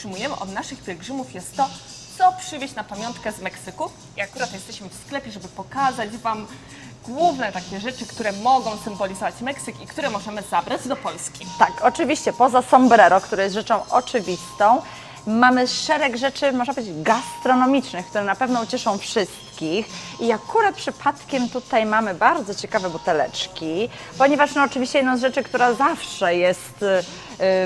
otrzymujemy od naszych pielgrzymów jest to, co przywieźć na pamiątkę z Meksyku. I akurat jesteśmy w sklepie, żeby pokazać Wam główne takie rzeczy, które mogą symbolizować Meksyk i które możemy zabrać do Polski. Tak, oczywiście, poza sombrero, które jest rzeczą oczywistą, mamy szereg rzeczy, można powiedzieć, gastronomicznych, które na pewno ucieszą wszystkich. I akurat przypadkiem tutaj mamy bardzo ciekawe buteleczki, ponieważ no, oczywiście jedną z rzeczy, która zawsze jest y,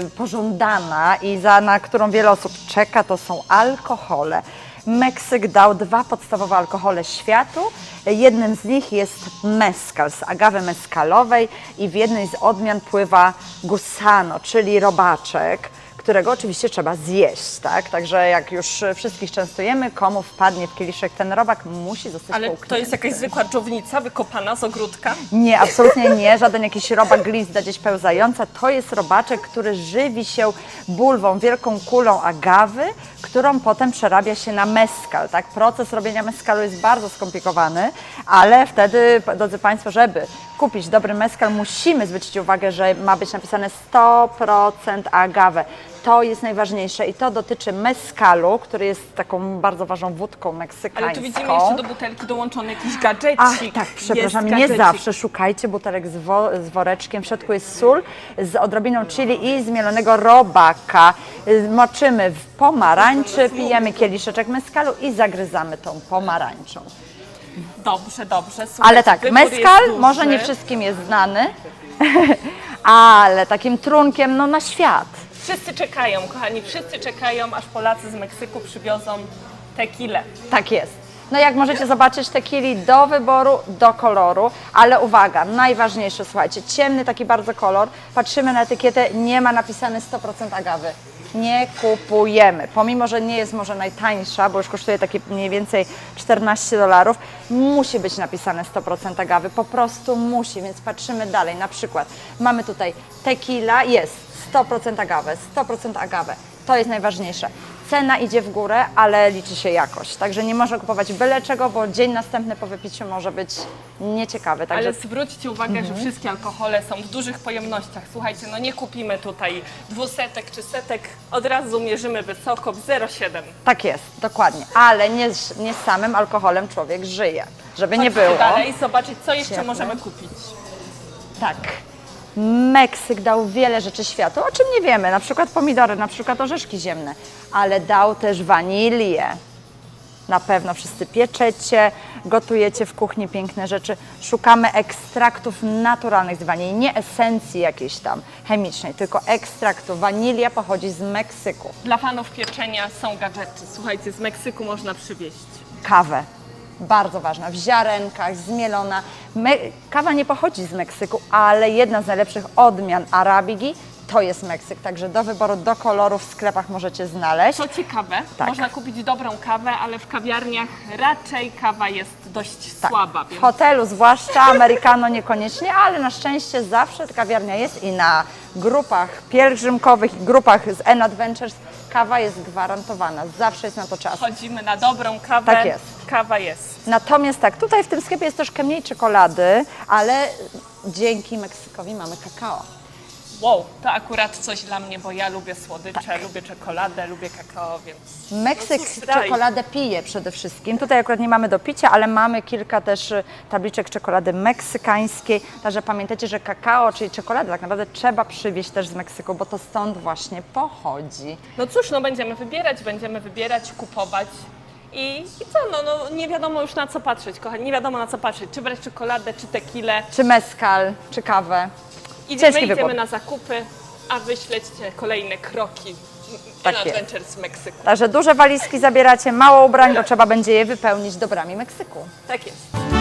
y, pożądana i za, na którą wiele osób czeka, to są alkohole. Meksyk dał dwa podstawowe alkohole światu. Jednym z nich jest mezcal z agawy meskalowej i w jednej z odmian pływa gusano, czyli robaczek, którego oczywiście trzeba zjeść, tak? Także jak już wszystkich częstujemy, komu wpadnie w kieliszek ten robak, musi zostać Ale to połknięty. jest jakaś zwykła dżownica wykopana z ogródka? Nie, absolutnie nie. Żaden jakiś robak glizda gdzieś pełzająca. To jest robaczek, który żywi się bulwą, wielką kulą agawy, którą potem przerabia się na meskal. Tak? Proces robienia meskalu jest bardzo skomplikowany, ale wtedy, drodzy Państwo, żeby kupić dobry meskal, musimy zwrócić uwagę, że ma być napisane 100% agawę. To jest najważniejsze i to dotyczy meskalu, który jest taką bardzo ważną wódką meksykańską. Ale tu widzimy jeszcze do butelki dołączony jakiś gadżecik. Ach, tak, przepraszam, nie zawsze szukajcie butelek z, wo, z woreczkiem. W środku jest sól z odrobiną chili i zmielonego robaka. Moczymy w pomarańczy, pijemy kieliszeczek meskalu i zagryzamy tą pomarańczą. Dobrze, dobrze. Ale Słuchajcie, tak, duży. może nie wszystkim jest znany, ale takim trunkiem no, na świat. Wszyscy czekają, kochani, wszyscy czekają, aż Polacy z Meksyku przywiozą tequilę. Tak jest. No jak możecie zobaczyć, tequili do wyboru, do koloru, ale uwaga, najważniejsze, słuchajcie, ciemny taki bardzo kolor, patrzymy na etykietę, nie ma napisane 100% agawy. Nie kupujemy, pomimo, że nie jest może najtańsza, bo już kosztuje takie mniej więcej 14 dolarów, musi być napisane 100% agawy, po prostu musi, więc patrzymy dalej, na przykład mamy tutaj tequila, jest 100% agawę, 100% agawę, to jest najważniejsze. Cena idzie w górę, ale liczy się jakość. Także nie można kupować byle czego, bo dzień następny po wypiciu może być nieciekawy. Także Ale zwróćcie uwagę, Mhm. że wszystkie alkohole są w dużych pojemnościach. Słuchajcie, no nie kupimy tutaj dwusetek czy setek, od razu mierzymy wysoko w 0,7. tak jest, dokładnie. Ale nie, z- nie z samym alkoholem człowiek żyje. Żeby nie Chodźcie było. dalej, zobaczyć co jeszcze Ciepłe. możemy kupić. Tak. Meksyk dał wiele rzeczy światu, o czym nie wiemy, na przykład pomidory, na przykład orzeszki ziemne, ale dał też wanilię. Na pewno wszyscy pieczecie, gotujecie w kuchni piękne rzeczy. Szukamy ekstraktów naturalnych z wanilii, nie esencji jakiejś tam chemicznej, tylko ekstraktu. Wanilia pochodzi z Meksyku. Dla fanów pieczenia są gadżety. Słuchajcie, z Meksyku można przywieźć. Kawę. Bardzo ważna, w ziarenkach, zmielona. Me kawa nie pochodzi z Meksyku, ale jedna z najlepszych odmian arabigi to jest Meksyk. Także do wyboru, do koloru w sklepach możecie znaleźć. Co ciekawe, Tak. można kupić dobrą kawę, ale w kawiarniach raczej kawa jest dość Tak. słaba. W Więc hotelu zwłaszcza, americano niekoniecznie, ale na szczęście zawsze kawiarnia jest i na grupach pielgrzymkowych i grupach z N Adventures kawa jest gwarantowana. Zawsze jest na to czas. chodzimy na dobrą kawę. Tak jest. Kawa jest. Natomiast tak, tutaj w tym sklepie jest troszkę mniej czekolady, ale dzięki Meksykowi mamy kakao. Wow, to akurat coś dla mnie, bo ja lubię słodycze, Tak. lubię czekoladę, lubię kakao, więc Meksyk No cóż, czekoladę pije przede wszystkim. Tutaj akurat nie mamy do picia, ale mamy kilka też y, tabliczek czekolady meksykańskiej. Także pamiętajcie, że kakao, czyli czekoladę tak naprawdę trzeba przywieźć też z Meksyku, bo to stąd właśnie pochodzi. no cóż, no będziemy wybierać, będziemy wybierać, kupować. I, I co, no, no nie wiadomo już na co patrzeć, kochani, nie wiadomo na co patrzeć, czy brać czekoladę, czy tequilę. Czy meskal, czy kawę. Idziemy, Ciężki idziemy wybór. na zakupy, a wy śledźcie kolejne kroki Tak tak jest. Adventures z Meksyku. Także duże walizki zabieracie, mało ubrań, bo trzeba będzie je wypełnić dobrami Meksyku. Tak jest.